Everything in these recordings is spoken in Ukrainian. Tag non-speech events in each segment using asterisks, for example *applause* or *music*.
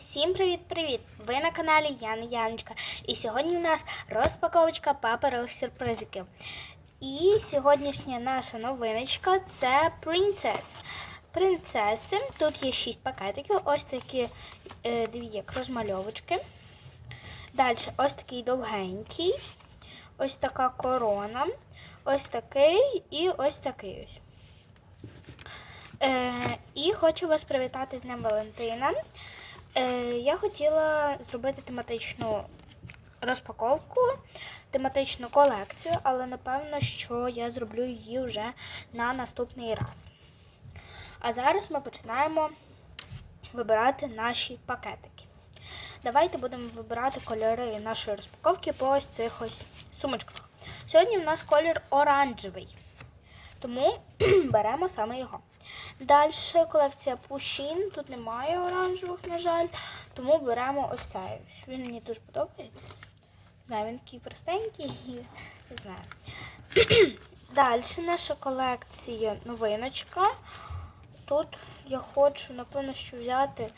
всім привіт-привіт! Ви на каналі Яна Яночка. І сьогодні у нас розпаковочка паперових сюрпризиків. І сьогоднішня наша новиночка це Princess. Принцеси. Тут є 6 пакетиків, ось такі е, дві як розмальовочки. Далі ось такий довгенький, ось така корона, ось такий і ось такий ось. Е, і хочу вас привітати з Днем Валентина. Е, я хотіла зробити тематичну розпаковку, тематичну колекцію, але напевно, що я зроблю її вже на наступний раз. А зараз ми починаємо вибирати наші пакетики. Давайте будемо вибирати кольори нашої розпаковки по ось цих ось сумочках. Сьогодні в нас колір оранжевий, тому *clears throat* беремо саме його. Далі колекція Пушін. Тут немає оранжевих, на жаль, тому беремо ось цей. Він мені дуже подобається. Знаю, він такий простенький, не знаю. *clears throat* Далі наша колекція новиночка. Тут я хочу, напевно, що взяти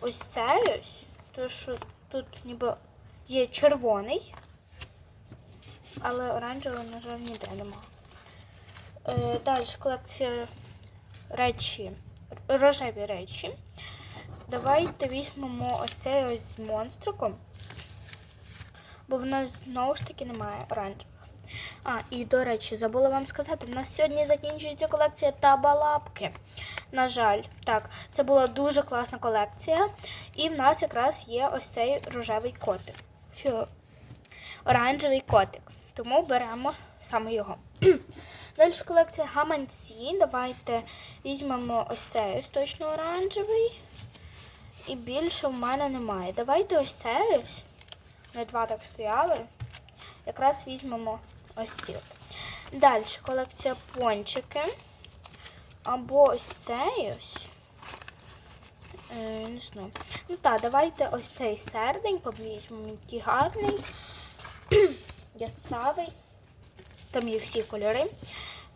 ось цей ось, тому що тут ніби є червоний, але оранжевого, на жаль, ніде немає. Е, далі колекція речі, рожеві речі. Давайте візьмемо ось цей ось з монстриком, бо в нас знову ж таки немає оранжевих. А, і до речі, забула вам сказати, в нас сьогодні закінчується колекція табалапки. На жаль, так, це була дуже класна колекція. І в нас якраз є ось цей рожевий котик. Фу, оранжевий котик. Тому беремо саме його. Далі колекція гаманці. Давайте візьмемо ось цей ось точно оранжевий. І більше в мене немає. Давайте ось цей ось. Ми два так стояли. Якраз візьмемо ось ці. Далі колекція пончики. Або ось цей ось. Е, не знаю. Ну так, давайте ось цей серденько візьмемо. Такий гарний, *clears throat* яскравий. Там є всі кольори.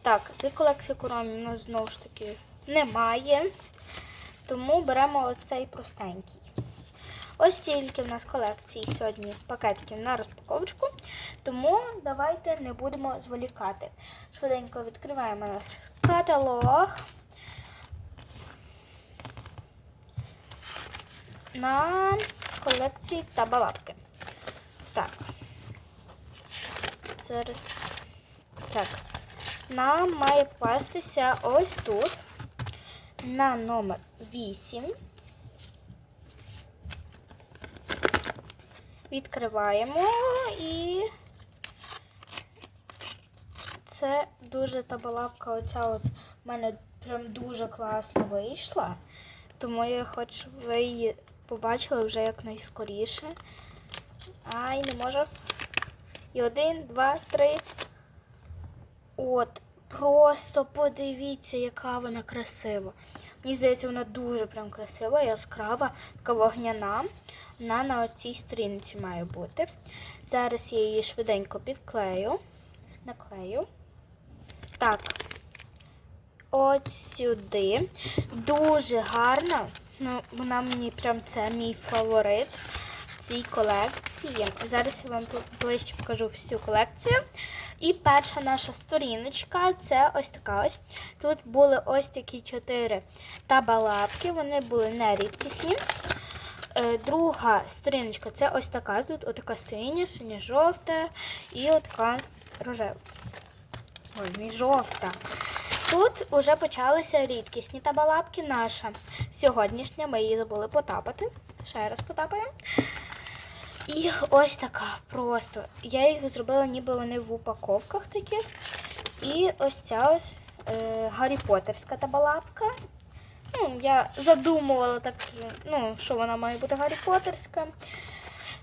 Так, з колекції коромі у нас знову ж таки немає. Тому беремо оцей простенький. Ось тільки в нас колекції сьогодні пакетків на розпаковочку. Тому давайте не будемо зволікати. Швиденько відкриваємо наш каталог. На колекції та балапки. Так. Зараз. Так. Нам має пастися ось тут на номер 8. Відкриваємо і це дуже та балапка оця от в мене прям дуже класно вийшла. Тому я хочу, ви її побачили вже якнайскоріше. Ай, не можу. І один, два, три. От, просто подивіться, яка вона красива. Мені здається, вона дуже прям красива, яскрава, така вогняна. Вона на цій сторінці має бути. Зараз я її швиденько підклею. Наклею. Так. От сюди. Дуже гарна. Ну, вона мені прям це мій фаворит в цій колекції. Зараз я вам ближче покажу всю колекцію. І перша наша сторіночка це ось така ось. Тут були ось такі чотири табалапки, вони були нерідкісні. Е, Друга сторіночка це ось така. Тут отака синя, синя-жовта і отака рожева. Ой, не жовта. Тут вже почалися рідкісні табалапки. Наша сьогоднішня, ми її забули потапати. Ще раз потапаємо. І ось така просто. Я їх зробила, ніби вони в упаковках таких. І ось ця ось е, Гаррі Поттерська табалапка. Ну, я задумувала так, ну, що вона має бути Гаррі Поттерська.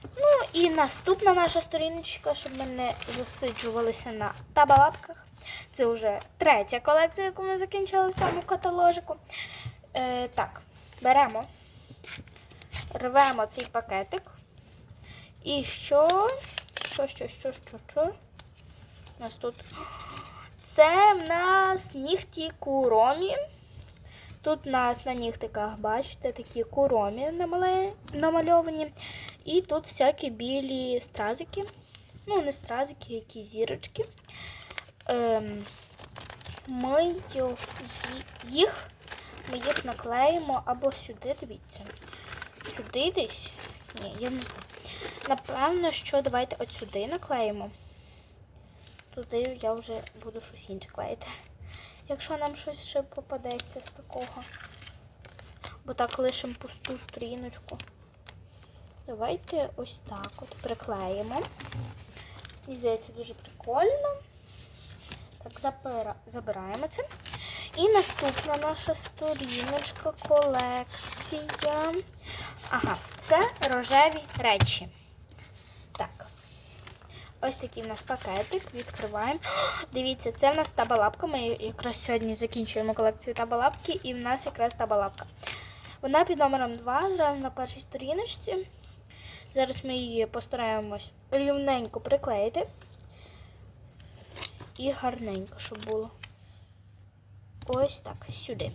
Ну і наступна наша сторіночка, щоб ми не засиджувалися на табалапках. Це вже третя колекція, яку ми закінчили в цьому каталожику. Е, так, беремо, рвемо цей пакетик. І що? Що, що, що, що, що? У нас тут. Це в нас нігті куромі. Тут у нас на нігтиках, бачите, такі куромі намальовані. І тут всякі білі стразики. Ну, не стразики, які зірочки. Ем, ми їх, ми їх наклеїмо або сюди, дивіться. Сюди десь. Ні, я не знаю. Напевно, що давайте от сюди наклеїмо. Туди я вже буду щось інше клеїти. Якщо нам щось ще попадеться з такого. Бо так лишимо пусту сторіночку. Давайте ось так от приклеїмо. Мені здається, дуже прикольно. Так, забираємо це. І наступна наша сторіночка, колекція. Ага, це рожеві речі. Ось такий в нас пакетик. Відкриваємо. *gasps* Дивіться, це в нас табалапка. Ми якраз сьогодні закінчуємо колекцію табалапки, і в нас якраз табалапка. Вона під номером 2, зразу на першій сторіночці. Зараз ми її постараємось рівненько приклеїти. І гарненько, щоб було. Ось так, сюди.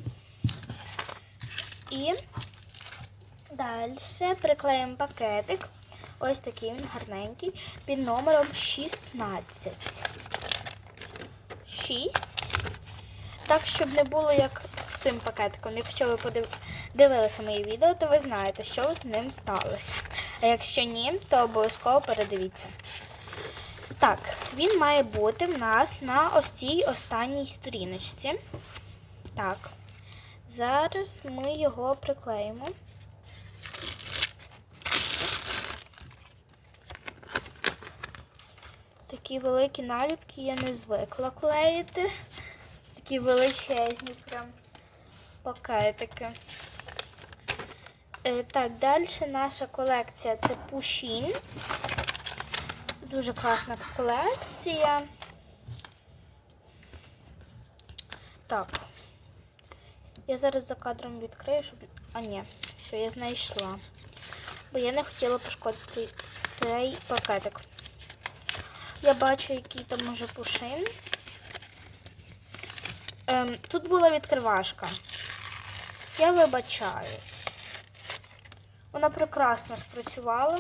І далі приклеїмо пакетик. Ось такий він гарненький. Під номером 16. 6. Так, щоб не було як з цим пакетиком. Якщо ви подив... дивилися мої відео, то ви знаєте, що з ним сталося. А якщо ні, то обов'язково передивіться. Так, він має бути в нас на ось цій останній сторіночці. Так. Зараз ми його приклеїмо. Такі великі наліпки я не звикла клеїти. Такі величезні прям пакетики. Е, так, далі наша колекція це пушін. Дуже класна колекція. Так. Я зараз за кадром відкрию, щоб. А ні, все, я знайшла. Бо я не хотіла пошкодити цей пакетик. Я бачу, який там може пушин. Ем, тут була відкривашка. Я вибачаю. Вона прекрасно спрацювала.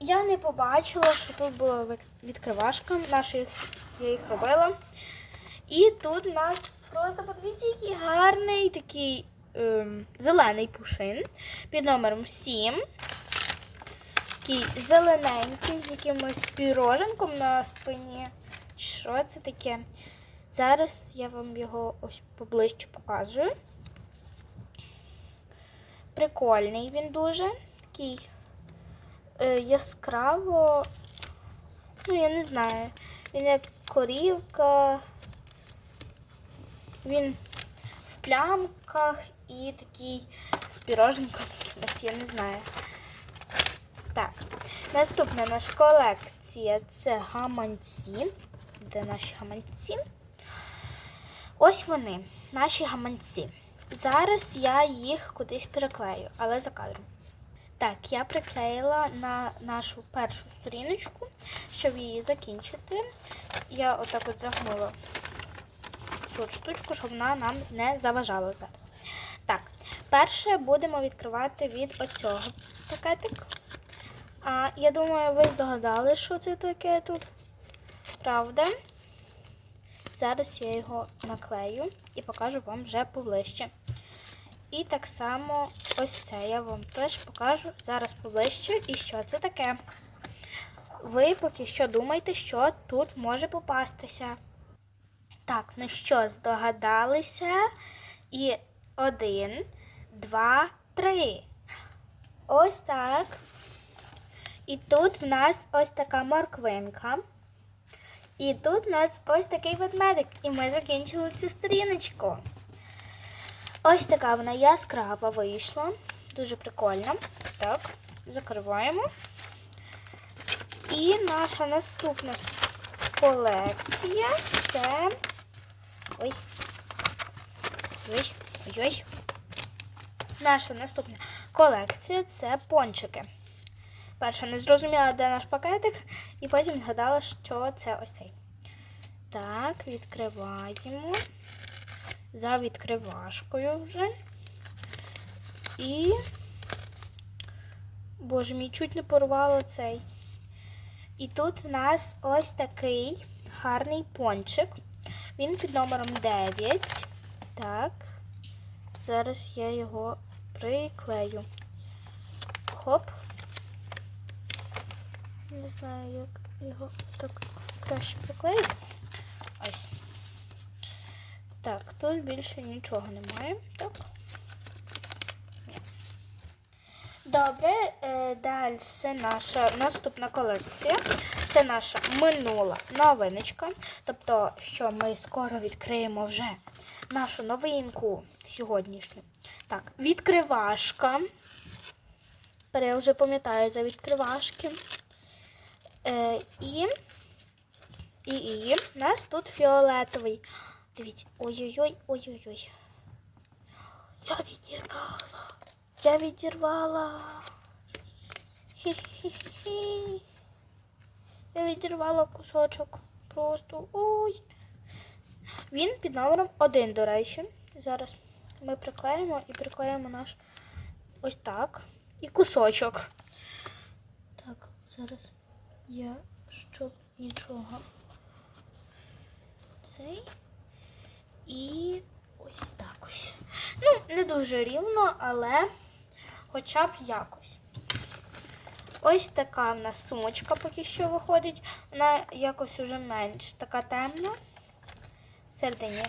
Я не побачила, що тут була відкривашка. Їх, я їх робила. І тут у нас просто подивіться, який гарний такий ем, зелений пушин під номером 7. Такий зелененький з якимось піроженком на спині. Що це таке? Зараз я вам його ось поближче показую. Прикольний він дуже. Такий е, яскраво. Ну, я не знаю. Він як корівка. Він в плямках і такий з піроженком якимось, я не знаю. Так, наступна наша колекція це гаманці. Де наші гаманці? Ось вони, наші гаманці. Зараз я їх кудись переклею, але за кадром. Так, я приклеїла на нашу першу сторіночку, щоб її закінчити. Я отак от загнула цю штучку, щоб вона нам не заважала зараз. Так, перше будемо відкривати від оцього пакетик. А я думаю, ви здогадали, що це таке тут. Правда? Зараз я його наклею і покажу вам вже поближче. І так само ось це я вам теж покажу зараз поближче. І що це таке. Ви поки що думаєте, що тут може попастися. Так, ну що, здогадалися? І один, два, три. Ось так. І тут в нас ось така морквинка. І тут у нас ось такий ведмедик. І ми закінчили цю сторіночку. Ось така вона яскрава вийшла. Дуже прикольно. Так, закриваємо. І наша наступна колекція це. Ой. Ой, ой. Наша наступна колекція це пончики. Перша не зрозуміла, де наш пакетик, і потім згадала, що це ось цей. Так, відкриваємо. за відкривашкою вже. І. Боже мій, чуть не порвало цей. І тут в нас ось такий гарний пончик. Він під номером 9. Так. Зараз я його приклею. Хоп. Не знаю, як його так краще приклеїти. Ось. Так, тут більше нічого немає. Так. Добре, е, далі наша наступна колекція. Це наша минула новиночка. Тобто, що ми скоро відкриємо вже нашу новинку сьогоднішню. Так, відкривашка. Тепер я вже пам'ятаю за відкривашки. Е, і, і, і, у нас тут фіолетовий. Дивіться, ой-ой-ой, ой-ой-ой. Я відірвала. Я відірвала. Хі-хі-хі. Я відірвала кусочок. Просто ой. Він під номером 1, до речі. Зараз ми приклеїмо і приклеїмо наш ось так. І кусочок. Так, зараз я щоб нічого. Цей. І ось так ось. Ну, не дуже рівно, але хоча б якось. Ось така в нас сумочка поки що виходить. Вона якось уже менш така темна. Середині.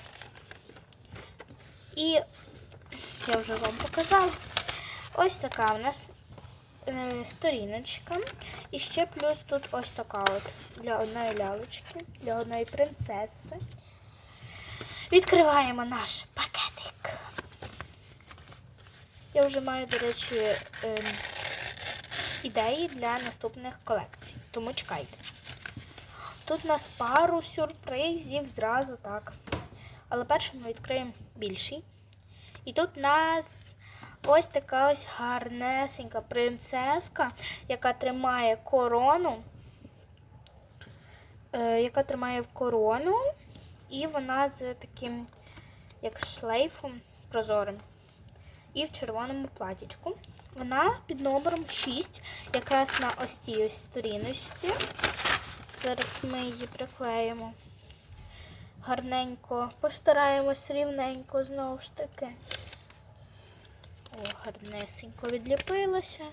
І я вже вам показала. Ось така в нас сторіночка. І ще плюс тут ось така от для одної лялочки, для одної принцеси. Відкриваємо наш пакетик. Я вже маю, до речі, е, ідеї для наступних колекцій. Тому чекайте. Тут у нас пару сюрпризів зразу так. Але перше ми відкриємо більший. І тут у нас ось така ось гарнесенька принцеска, яка тримає корону. Е, яка тримає в корону. І вона з таким, як шлейфом прозорим. І в червоному платічку. Вона під номером 6, якраз на ось цій ось сторіночці. Зараз ми її приклеїмо гарненько, постараємось рівненько знову ж таки. О, гарнесенько відліпилося.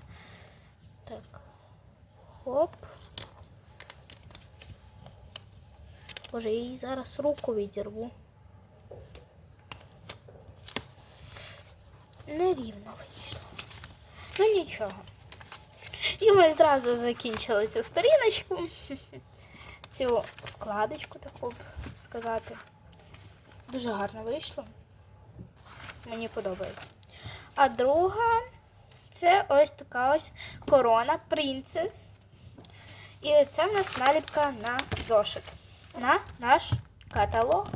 Так. Хоп. Боже, я їй зараз руку відірву. Нерівно вийшло. Ну нічого. І ми зразу закінчили цю сторіночку. *laughs* Цю вкладочку таку б сказати. Дуже гарно вийшло. Мені подобається. А друга це ось така ось корона Принцес. І це в нас наліпка на зошит. На наш каталог.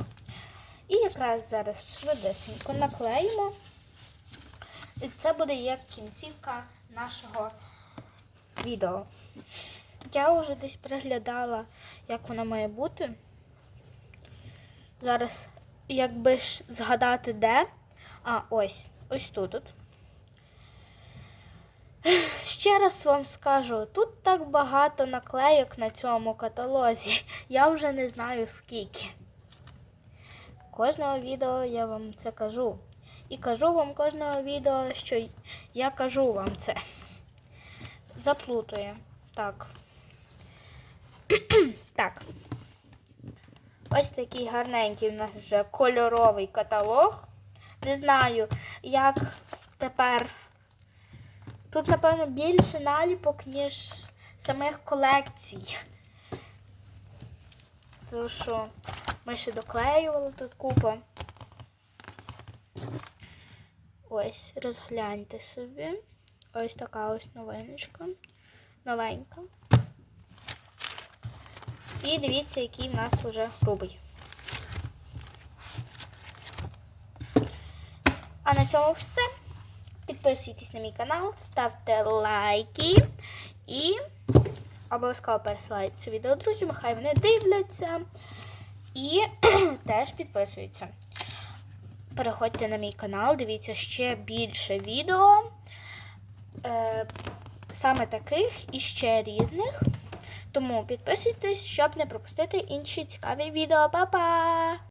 І якраз зараз швидесенько наклеїмо. І це буде як кінцівка нашого відео. Я вже десь переглядала, як вона має бути. Зараз, якби ж згадати де. А, ось, ось тут. тут. Ще раз вам скажу, тут так багато наклейок на цьому каталозі. Я вже не знаю скільки. Кожного відео я вам це кажу. І кажу вам кожного відео, що я кажу вам це. Заплутує. Так. *clears throat* так. Ось такий гарненький в нас вже кольоровий каталог. Не знаю, як тепер. Тут, напевно, більше наліпок, ніж самих колекцій. Тому що ми ще доклеювали тут купу. Ось, розгляньте собі. Ось така ось новиночка. Новенька. І дивіться, який в нас вже грубий. А на цьому все. Підписуйтесь на мій канал, ставте лайки і обов'язково пересилайте це відео друзям, хай вони дивляться і *clears throat* теж підписуються. переходьте на мій канал, дивіться ще більше відео. Е, саме таких і ще різних. Тому підписуйтесь, щоб не пропустити інші цікаві відео. Па-па!